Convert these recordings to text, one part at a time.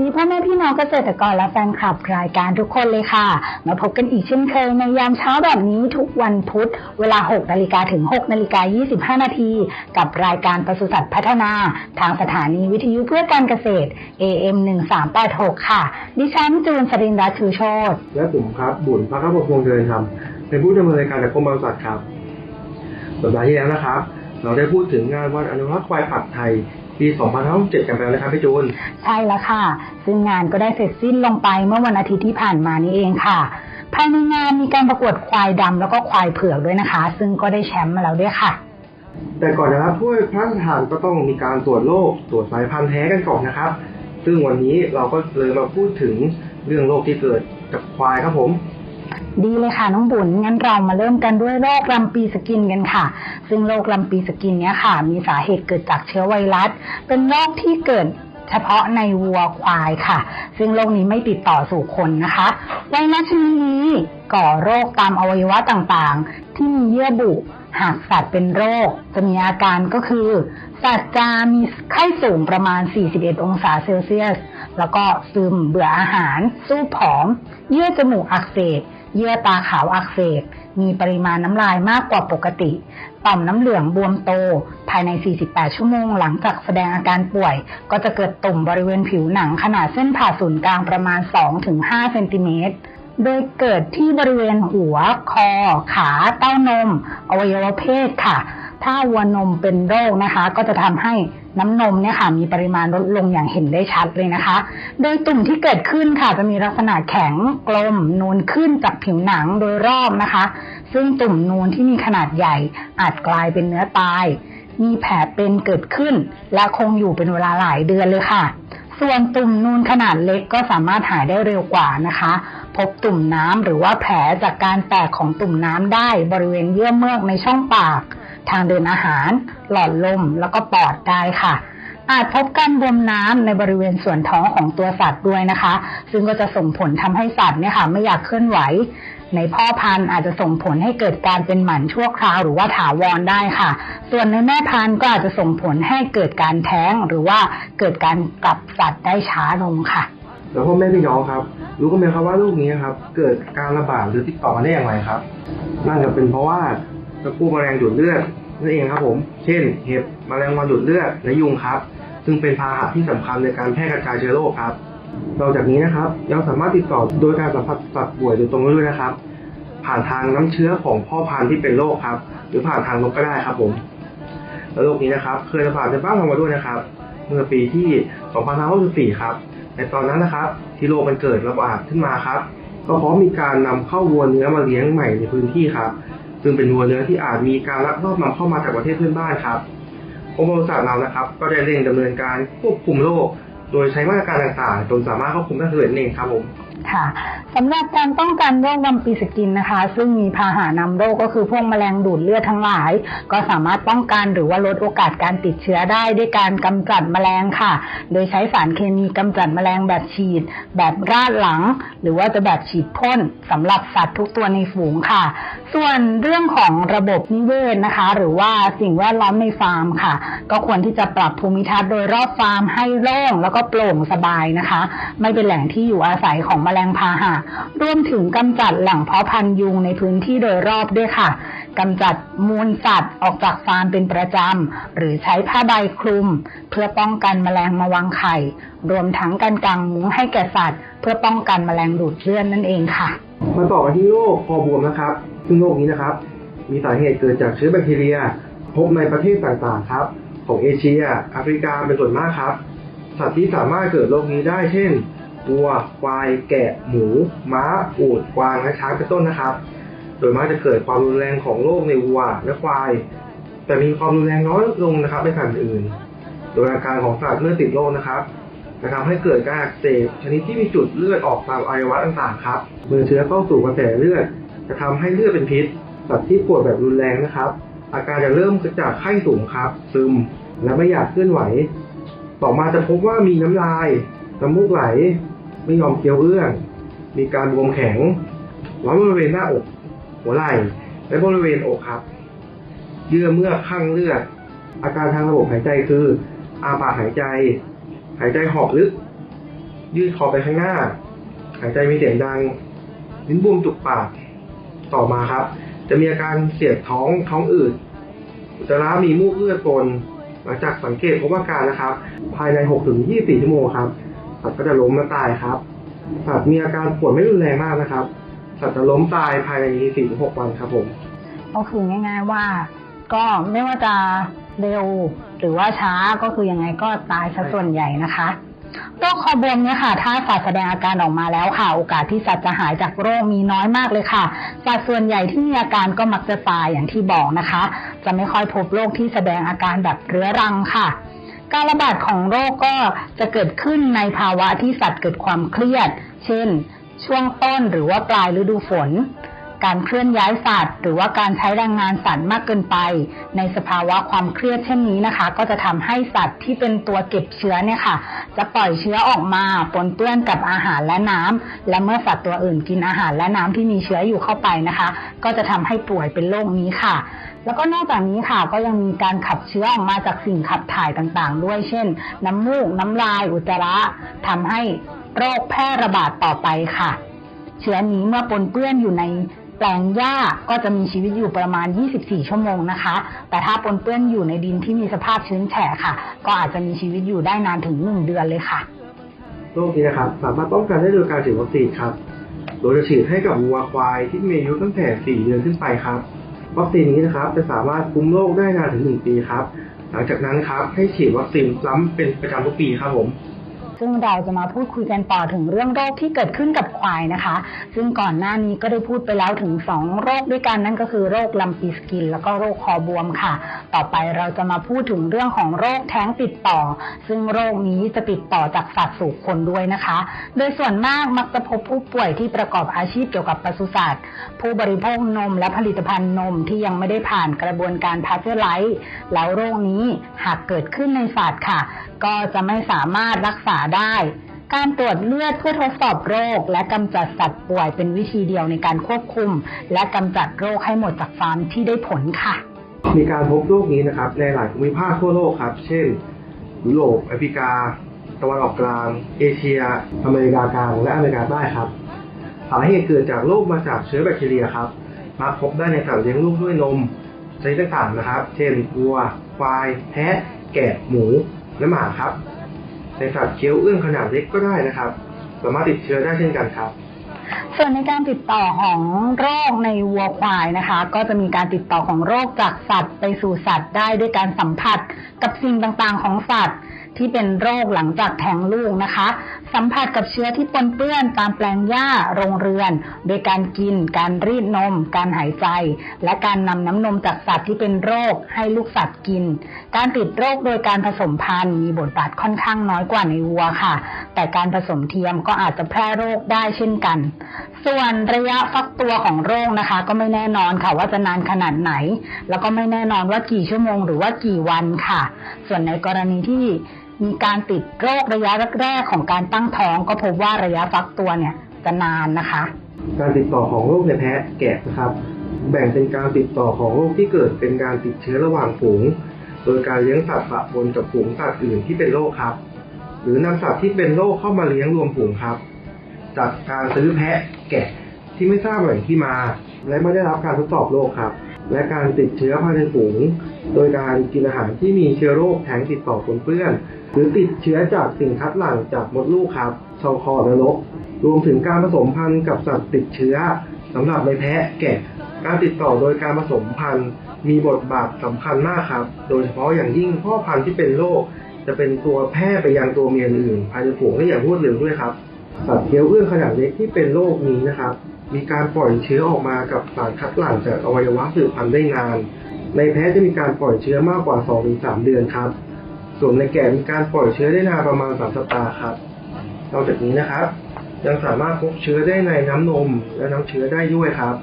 ดีพ่อแม่พี่น้องเกษตรกรและแฟนคลับรายการทุกคนเลยค่ะ มาพบกันอีกเช่นเคยในยามเช้าแบบนี้ทุกวันพุธ เวลา 6นาฬิกาถึง 6นาฬิกา25 นาที กับรายการปศุสัตว์พัฒนา ทางสถานีวิทยุเพื่อการเกษตร AM 1386 ค่ะ ดิฉันจูนสรินรัตน์ชูโชตและผมครับบุญพระครับพงษ์เจริญธรรมเป็นผู้ดำเนินรายการจากกรมปศุสัตว์ครับสัปดาห์ที่แล้วนะครับ เราได้พูดถึงงานวันอนุรักษ์ควายผักไทย ปี2567กันไปแล้วนะครับพี่จูน ใช่แล้วค่ะ ซึ่งงานก็ได้เสร็จสิ้นลงไปเมื่อวันอาทิตย์ที่ผ่านมานี้เองค่ะ ภายในงานมีการประกวดควายดำแล้วก็ควายเผือกด้วยนะคะ ซึ่งก็ได้แชมป์มาแล้วด้วยค่ะ แต่ก่อนจะรับถ้วยพระราชทานก็ต้องมีการตรวจโรคตรวจสายพันธุ์แท้กันก่อนนะครับ ซึ่งวันนี้เราก็เลยมาพูดถึงเรื่องโรคที่เกิดกับควายครับผม ดีเลยค่ะน้องบุญงั้นเรามาเริ่มกันด้วยโรคลำปีสกินกันค่ะ ซึ่งโรคลำปีสกินเนี้ยค่ะ มีสาเหตุเกิดจากเชื้อไวรัส เป็นโรคที่เกิดเฉพาะในวัวควายค่ะ ซึ่งโรคนี้ไม่ติดต่อสู่คนนะคะไวรัสชนิดนี้ก่อโรคตามอวัยวะต่างๆ ที่มีเยื่อบุ หากสัตว์เป็นโรค จะมีอาการก็คือ สัตว์จะมีไข้สูงประมาณ 41 องศาเซลเซียส แล้วก็ซึมเบื่ออาหาร สู้ผอม เยื่อจมูกอักเสบ เยื่อตาขาวอักเสบ มีปริมาณน้ำลายมากกว่าปกติ ต่อมน้ำเหลืองบวมโต ภายใน 48 ชั่วโมงหลังจากแสดงอาการป่วย ก็จะเกิดตุ่มบริเวณผิวหนังขนาดเส้นผ่าศูนย์กลางประมาณ 2-5 เซนติเมตรโดยเกิดที่บริเวณหัว คอ ขา เต้านม อวัยวะเพศค่ะ ถ้าวัวนมเป็นโรคนะคะ ก็จะทำให้ น้ำนมเนี่ยค่ะมีปริมาณลดลงอย่างเห็นได้ชัดเลยนะคะ โดยตุ่มที่เกิดขึ้นค่ะจะมีลักษณะแข็งกลมนูนขึ้นจากผิวหนังโดยรอบนะคะ ซึ่งตุ่มนูนที่มีขนาดใหญ่อาจกลายเป็นเนื้อตาย มีแผลเป็นเกิดขึ้น และคงอยู่เป็นเวลาหลายเดือนเลยค่ะ ส่วนตุ่มนูนขนาดเล็กก็สามารถหายได้เร็วกว่านะคะ พบตุ่มน้ำหรือว่าแผลจากการแตกของตุ่มน้ำได้บริเวณเยื่อเมือกในช่องปาก ทางเดินอาหาร หลอดลมแล้วก็ปอดได้ค่ะ อาจพบการบวมน้ำในบริเวณส่วนท้องของตัวสัตว์ด้วยนะคะ ซึ่งก็จะส่งผลทำให้สัตว์เนี่ยค่ะ ไม่อยากเคลื่อนไหว ในพ่อพันธุ์อาจจะส่งผลให้เกิดการเป็นหมันชั่วคราวหรือว่าถาวรได้ค่ะ ส่วนในแม่พันธุ์ก็อาจจะส่งผลให้เกิดการแท้งหรือว่าเกิดการกลับสัตว์ได้ช้าลงค่ะแล้วพ่อแม่พี่น้องครับ รู้กันไหมครับว่าโรคนี้ครับ เกิดการระบาดหรือติดต่อมาได้อย่างไรครับนั่นก็เป็นเพราะว่า ตะปูแมลงดูดเลือดนั่นเองครับผม เช่น เห็บมแมลงวันดูดเลือดและยุงครับ ซึ่งเป็นพาหะที่สำคัญในการแพร่กระจายเชื้อโรคครับ นอกจากนี้นะครับยังสามารถติดต่อโดยการสัมผัสสัตว์ป่วยโดยตรงได้ด้วยนะครับ ผ่านทางน้ำเชื้อของพ่อพันธุ์ที่เป็นโรคครับ หรือผ่านทางนกก็ได้ครับผม และโรคนี้นะครับ เคยระบาดในบ้านเรามาด้วยนะครับ เมื่อปีที่ 2564 ครับ ในตอนนั้นนะครับ ที่โรคมันเกิดระบาดขึ้นมาครับ ก็เพราะมีการนำเข้าวัวเนื้อมาเลี้ยงใหม่ในพื้นที่ครับ ซึ่งเป็นวัวเนื้อที่อาจมีการลักลอบนำเข้ามาจากประเทศเพื่อนบ้านครับกรมปศุสัตว์เรานะครับ ก็ได้เร่งดำเนินการควบคุมโรคโดยใช้มาตรการต่างๆจนสามารถควบคุมได้สำเร็จนั่นเองครับผม ค่ะสำหรับการป้องกันโรคลำปีสกินนะคะ ซึ่งมีพาหะนำโรคก็คือพวกแมลงดูดเลือดทั้งหลาย ก็สามารถป้องกันหรือว่าลดโอกาสการติดเชื้อได้ด้วยการกำจัดแมลงค่ะ โดยใช้สารเคมีกำจัดแมลงแบบฉีด แบบราดหลัง หรือว่าจะแบบฉีดพ่นสำหรับสัตว์ทุกตัวในฝูงค่ะ ส่วนเรื่องของระบบนิเวศนะคะ หรือว่าสิ่งแวดล้อมในฟาร์มค่ะ ก็ควรที่จะปรับภูมิทัศน์โดยรอบฟาร์มให้โล่งแล้วก็โปร่งสบายนะคะ ไม่เป็นแหล่งที่อยู่อาศัยของแมลงงพาหะรวมถึงกำจัดแหล่งเพาะพันธุ์ยุงในพื้นที่โดยรอบด้วยค่ะกำจัดมูลสัตว์ออกจากฟาร์มเป็นประจำ หรือใช้ผ้าใบคลุม เพื่อป้องกันแมลงมาวางไข่ รวมทั้งการกางมุ้งให้แก่สัตว์ เพื่อป้องกันแมลงดูดเลือดนั่นเองค่ะมาต่อกันที่โรคคอบวมนะครับ ซึ่งโรคนี้นะครับ มีสาเหตุเกิดจากเชื้อแบคทีเรีย พบในประเทศต่างๆครับ ของเอเชียแอฟริกาเป็นส่วนมากครับ สัตว์ที่สามารถเกิดโรคนี้ได้เช่น วัวควายแกะหมู ม้าอูฐกวางและช้างเป็นต้นนะครับ โดยมากจะเกิดความรุนแรงของโรคในวัวและควาย แต่มีความรุนแรงน้อยลงนะครับในสัตว์อื่น โดยอาการของสัตว์เมื่อติดโรคนะครับจะทำให้เกิดการอักเสบชนิดที่มีจุดเลือดออกตามอวัยวะต่างๆครับ เมื่อเชื้อเข้าสู่กระแสเลือด จะทำให้เลือดเป็นพิษสัตว์ที่ป่วยแบบรุนแรงนะครับ อาการจะเริ่มจากไข้สูงครับ ซึมและไม่อยากเคลื่อนไหว ต่อมาจะพบว่ามีน้ำลายน้ำมูกไหล ไม่ยอมเคี้ยวเอื้อง มีการบวมแข็งร้อนบริเวณหน้าอก หัวไหล่ และบริเวณอกครับ เยื่อเมื่อข้างเลือด อาการทางระบบหายใจคือ อาปากหายใจ หายใจหอบลึก ยืดคอไปข้างหน้า หายใจมีเสียงดัง ลิ้นบวมจุกปาก ต่อมาครับ จะมีอาการเสียดท้อง ท้องอืด อุจจาระมีมูกเลือดปน หลังจากสังเกตพบอาการนะครับ ภายใน 6-24 ชั่วโมงครับ สัตว์ก็จะล้มและตายครับ สัตว์มีอาการปวดไม่รุนแรงมากนะครับ สัตว์จะล้มตายภายใน4-6วันครับผม ก็คือง่าย ๆว่า ก็ไม่ว่าจะเร็วหรือว่าช้าก็คือยังไงก็ตายซะส่วนใหญ่นะคะโรคคอบวมเนี่ยค่ะ ถ้าสัตว์แสดงอาการออกมาแล้วค่ะ โอกาสที่สัตว์จะหายจากโรคมีน้อยมากเลยค่ะ สัตว์ส่วนใหญ่ที่มีอาการก็มักจะตายอย่างที่บอกนะคะ จะไม่ค่อยพบโรคที่แสดงอาการแบบเรื้อรังค่ะ การระบาดของโรคก็จะเกิดขึ้นในภาวะที่สัตว์เกิดความเครียด เช่น ช่วงต้นหรือว่าปลายฤดูฝน การเคลื่อนย้ายสัตว์ หรือว่าการใช้แรงงานสัตว์มากเกินไป ในสภาวะความเครียดเช่นนี้นะคะ ก็จะทำให้สัตว์ที่เป็นตัวเก็บเชื้อเนี่ยค่ะ จะปล่อยเชื้อออกมาปนเปื้อนกับอาหารและน้ำและเมื่อสัตว์ตัวอื่นกินอาหารและน้ำที่มีเชื้ออยู่เข้าไปนะคะ ก็จะทำให้ป่วยเป็นโรคนี้ค่ะ แล้วก็นอกจากนี้ค่ะก็ยังมีการขับเชื้อออกมาจากสิ่งขับถ่ายต่างๆ ด้วย เช่น น้ำมูก น้ำลาย อุจจาระทำให้โรคแพร่ระบาดต่อไปค่ะ เชื้อนี้เมื่อปนเปื้อนอยู่ในแปลงหญ้าก็จะมีชีวิตอยู่ประมาณ 24 ชั่วโมงนะคะ แต่ถ้าปนเปื้อนอยู่ในดินที่มีสภาพชื้นแฉะค่ะ ก็อาจจะมีชีวิตอยู่ได้นานถึง 1 เดือนเลยค่ะ โรคนี้นะครับ สามารถป้องกันได้โดยการฉีดวัคซีนครับ โดยจะฉีดให้กับวัวควายที่มีอายุตั้งแต่ 4 เดือนขึ้นไปครับ วัคซีนนี้นะครับจะสามารถคุ้มโรคได้นานถึง 1 ปีครับ หลังจากนั้นครับให้ฉีดวัคซีนซ้ำเป็นประจำทุกปีครับผม ซึ่งเราจะมาพูดคุยกันต่อถึงเรื่องโรคที่เกิดขึ้นกับควายนะคะ ซึ่งก่อนหน้านี้ก็ได้พูดไปแล้วถึง 2 โรคด้วยกันนั่นก็คือโรคลำปีสกิน แล้วก็โรคคอบวมค่ะ ต่อไปเราจะมาพูดถึงเรื่องของโรคแท้งติดต่อ ซึ่งโรคนี้จะติดต่อจากสัตว์สู่คนด้วยนะคะ โดยส่วนมากมักจะพบผู้ป่วยที่ประกอบอาชีพเกี่ยวกับปศุสัตว์ ผู้บริโภคนมและผลิตภัณฑ์นมที่ยังไม่ได้ผ่านกระบวนการพาสเจอร์ไลซ์แล้วโรคนี้หากเกิดขึ้นในสัตว์ค่ะ ก็จะไม่สามารถรักษาได้ การตรวจเลือดเพื่อทดสอบโรค และกำจัดสัตว์ป่วยเป็นวิธีเดียวในการควบคุม และกำจัดโรคให้หมดจากฟาร์มที่ได้ผลค่ะ มีการพบโรคนี้นะครับ ในหลายภูมิภาคทั่วโลกครับ เช่น ยุโรปแอฟริกา ตะวันออกกลาง เอเชีย อเมริกากลาง และอเมริกาใต้ครับ สาเหตุเกิดจากโรคมาจากเชื้อแบคทีเรียครับมักพบได้ในสัตว์เลี้ยงลูกด้วยนมชนิดต่างๆนะครับ เช่นวัว ควาย แพะ แกะ หมู และหมาครับ ในสัตว์เคี้ยวเอื้องขนาดเล็กก็ได้นะครับ สามารถติดเชื้อได้เช่นกันครับ ส่วนในการติดต่อของโรคในวัวควายนะคะ ก็จะมีการติดต่อของโรคจากสัตว์ไปสู่สัตว์ได้ด้วยการสัมผัสกับสิ่งต่างๆของสัตว์ที่เป็นโรคหลังจากแท้งลูกนะคะ สัมผัสกับเชื้อที่ปนเปื้อนตามแปลงหญ้าโรงเรือน โดยการกิน การรีดนม การหายใจ และการนำน้ำนมจากสัตว์ที่เป็นโรคให้ลูกสัตว์กิน การติดโรคโดยการผสมพันธุ์มีบทบาทค่อนข้างน้อยกว่าในวัวค่ะ แต่การผสมเทียมก็อาจจะแพร่โรคได้เช่นกัน ส่วนระยะฟักตัวของโรคนะคะ ก็ไม่แน่นอนค่ะว่าจะนานขนาดไหน แล้วก็ไม่แน่นอนว่ากี่ชั่วโมงหรือว่ากี่วันค่ะ ส่วนในกรณีที่ มีการติดโรคระยะแรกๆของการตั้งท้อง ก็พบว่าระยะฟักตัวเนี่ยจะนานนะคะ การติดต่อของโรคในแพะแกะนะครับ แบ่งเป็นการติดต่อของโรคที่เกิดเป็นการติดเชื้อระหว่างฝูง โดยการเลี้ยงสัตว์ปะปนกับฝูงสัตว์อื่นที่เป็นโรคครับ หรือนำสัตว์ที่เป็นโรคเข้ามาเลี้ยงรวมฝูงครับ จากการซื้อแพะแกะที่ไม่ทราบแหล่งที่มา และไม่ได้รับการทดสอบโรคครับ และการติดเชื้อภายในฝูง โดยการกินอาหารที่มีเชื้อโรคแทงติดต่อปนเปื้อน หรือติดเชื้อจากสิ่งคัดหลั่งจากมดลูกครับช่องคอและนกรวมถึงการผสมพันธุ์กับสัตว์ติดเชื้อสำหรับในแพะแกะ การติดต่อโดยการผสมพันธุ์ มีบทบาทสำคัญมากครับ โดยเฉพาะอย่างยิ่งพ่อพันธุ์ที่เป็นโรคจะเป็นตัวแพร่ไปยังตัวเมียอื่นภายในฝูงได้อย่างรวดเร็วด้วยครับ สัตว์เคี้ยวเอื้องขนาดเล็กที่เป็นโรคนี้นะครับ มีการปล่อยเชื้อออกมากับสารคัดหลั่งจากอวัยวะสืบพันธุ์ได้นาน ในแพะจะมีการปล่อยเชื้อมากกว่า 2-3 เดือนครับ ส่วนในแกะมีการปล่อยเชื้อได้นานประมาณ 3 สัปดาห์ครับ นอกจากนี้นะครับ ยังสามารถพบเชื้อได้ในน้ำนม และน้ำเชื้อได้ด้วยครับ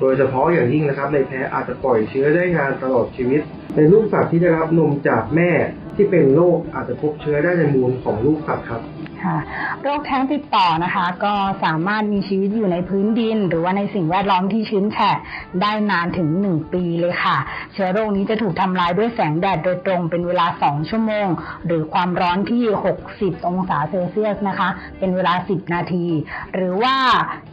โดยเฉพาะอย่างยิ่งนะครับ ในแพะอาจจะปล่อยเชื้อได้นานตลอดชีวิต ในลูกสัตว์ที่ได้รับนมจากแม่ที่เป็นโรคอาจจะพบเชื้อได้ในมูลของลูกสัตว์ครับ ค่ะโรคแท้งติดต่อนะคะ ก็สามารถมีชีวิตอยู่ในพื้นดิน หรือว่าในสิ่งแวดล้อมที่ชื้นแฉะได้นานถึง 1 ปีเลยค่ะ เชื้อโรคนี้จะถูกทำลายด้วยแสงแดดโดยตรงเป็นเวลา 2 ชั่วโมง หรือความร้อนที่ 60 องศาเซลเซียสนะคะ เป็นเวลา 10 นาที หรือว่า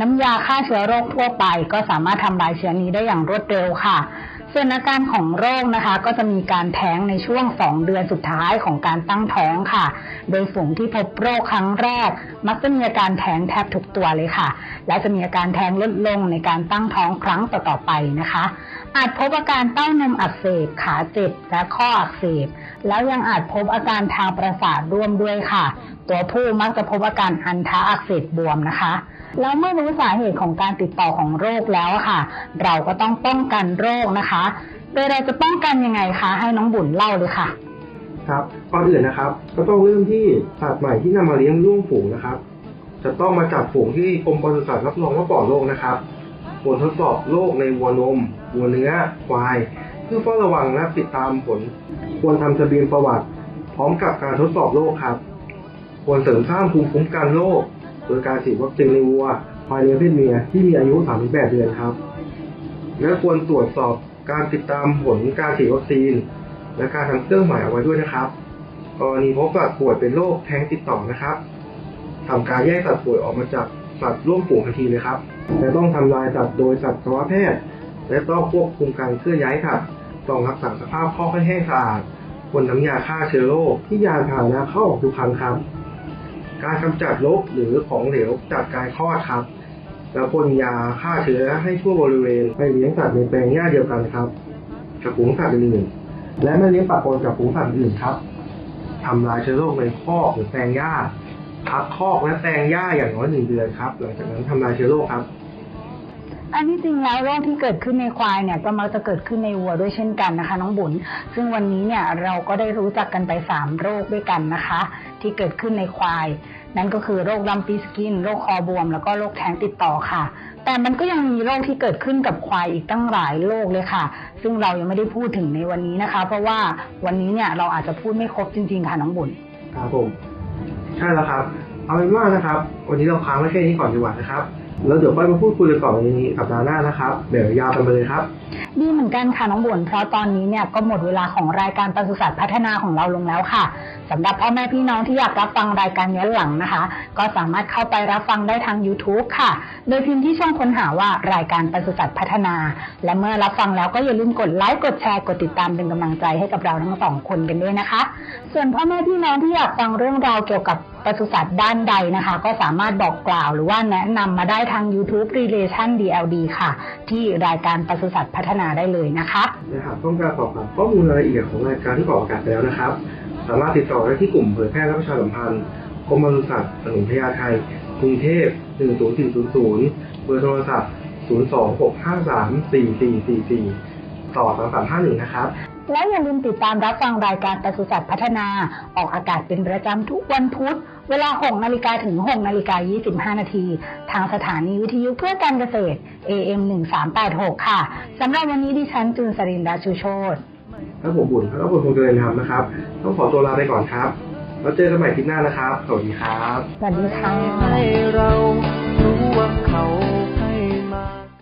น้ำยาฆ่าเชื้อโรคทั่วไป ก็สามารถทำลายเชื้อนี้ได้อย่างรวดเร็วค่ะ ส่วนอาการของโรคนะคะ ก็จะมีการแท้งในช่วง 2 เดือนสุดท้ายของการตั้งท้องค่ะ โดยฝูงที่พบโรคครั้งแรก มักจะมีอาการแท้งแทบทุกตัวเลยค่ะ และจะมีอาการแท้งลดลงในการตั้งท้องครั้งต่อๆไปนะคะ อาจพบอาการเต้านมอักเสบขาเจ็บและข้ออักเสบ แล้วยังอาจพบอาการทางประสาทร่วมด้วยค่ะ ตัวผู้มักจะพบอาการอันทะอักเสบบวมนะคะแล้วเมื่อรู้สาเหตุของการติดต่อของโรคแล้วค่ะ เราก็ต้องป้องกันโรคนะคะโดยเราจะป้องกันยังไงคะให้น้องบุญเล่าเลยค่ะ ครับก่อนอื่นนะครับ ก็ต้องเริ่มที่สัตว์ใหม่ที่นำมาเลี้ยงร่วมฝูงนะครับ จะต้องมาจับฝูงที่กรมปศุสัตว์รับรองว่าปลอดโรคนะครับควรทดสอบโรคในวัวนมวัวเนื้อควาย เพื่อเฝ้าระวังและติดตามผล ควรทำทะเบียนประวัติ พร้อมกับการทดสอบโรคครับ ควรเสริมสร้างภูมิคุ้มกันโรคโดยการฉีดวัคซีนในวัวควายเลี้ยงเพศเมียที่มีอายุ 3-8 เดือนครับ และควรตรวจสอบการติดตามผลการฉีดวัคซีน และการทำเครื่องหมายเอาไว้ด้วยนะครับกรณีพบสัตว์ป่วยเป็นโรคแท้งติดต่อนะครับทำการแยกสัตว์ป่วยออกมาจากสัตว์ร่วมฝูงทันทีเลยครับและต้องทำลายสัตว์โดยสัตวแพทย์ และต้องควบคุมการเคลื่อนย้ายค่ะต้องรักษาสภาพข้อให้แห้งสะอาดควรน้ำยาฆ่าเชื้อโรคที่ยานพาหนะเข้าออกทุกครั้งครับ การกำจัดลบหรือของเหลวจากการคลอดครับ แล้วพ่นยาฆ่าเชื้อให้ทั่วบริเวณไปเลี้ยงสัตว์ในแปลงหญ้าเดียวกันครับกับฝูงสัตว์อื่นๆและไม่เลี้ยงปะปนกับฝูงสัตว์อื่นครับทำลายเชื้อโรคในคอกหรือแปลงหญ้าพักคอกและแปลงหญ้าอย่างน้อยหนึ่งเดือนครับ หลังจากนั้นทำลายเชื้อโรคครับ อันที่จริงแล้วโรคที่เกิดขึ้นในควายเนี่ยก็มักจะเกิดขึ้นในวัวด้วยเช่นกันนะคะ น้องบุญ ซึ่งวันนี้เนี่ยเราก็ได้รู้จักกันไปสามโรคด้วยกันนะคะ ที่เกิดขึ้นในควาย นั่นก็คือโรคลัมปีสกิน โรคคอบวม แล้วก็โรคแท้งติดต่อค่ะ แต่มันก็ยังมีโรคที่เกิดขึ้นกับควายอีกตั้งหลายโรคเลยค่ะ ซึ่งเรายังไม่ได้พูดถึงในวันนี้นะคะ เพราะว่าวันนี้เนี่ยเราอาจจะพูดไม่ครบจริง ๆ ค่ะน้องบุญครับผมใช่แล้วครับ เอาเป็นว่านะครับ วันนี้เราค้างไว้แค่นี้ก่อนดีกว่านะครับ แล้วเดี๋ยวค่อยมาพูดคุยกันต่อในสัปดาห์หน้านะครับเดี๋ยวยาวกันไปเลยครับ ดีเหมือนกันค่ะน้องบุญเพราะตอนนี้เนี่ยก็หมดเวลาของรายการปศุสัตว์พัฒนาของเราลงแล้วค่ะสำหรับพ่อแม่พี่น้องที่อยากรับฟังรายการย้อนหลังนะคะ ก็สามารถเข้าไปรับฟังได้ทาง YouTube ค่ะ โดยพิมพ์ที่ช่องค้นหาว่ารายการปศุสัตว์พัฒนา และเมื่อรับฟังแล้วก็อย่าลืมกดไลค์กดแชร์กดติดตามเป็นกำลังใจให้กับเราทั้งสองคนกันด้วยนะคะ ส่วนพ่อแม่พี่น้องที่อยากฟังเรื่องราวเกี่ยวกับ ปศุสัตว์ด้านใดนะคะ ก็สามารถบอกกล่าวหรือว่าแนะนำมาได้ทาง YouTube Relation DLD ค่ะ ที่รายการปศุสัตว์พัฒนาได้เลยนะคะและหากต้องการสอบถามข้อมูลรายละเอียดของรายการที่ออกอากาศไปแล้วนะครับ สามารถติดต่อได้ที่กลุ่มเผยแพร่และประชาสัมพันธ์กรมปศุสัตว์ถนนพญาไทกรุงเทพ10400 เบอร์โทรศัพท์ 026534444 ต่อ 3351 นะครับ และอย่าลืมติดตามรับฟังรายการปศุสัตว์พัฒนา ออกอากาศเป็นประจำทุกวันพุธ เวลา 6 นาฬิกาถึง 6 นาฬิกา 25 นาที ทางสถานีวิทยุเพื่อการเกษตร AM 1386 ค่ะ สำหรับวันนี้ดิฉันจูนสรินดาชูโชตและผมบุญและผมคงเจริญธรรมนะครับ ต้องขอตัวลาไปก่อนครับ แล้วเจอกันใหม่คลิปหน้านะครับ สวัสดีครับ สวัสดีค่ะ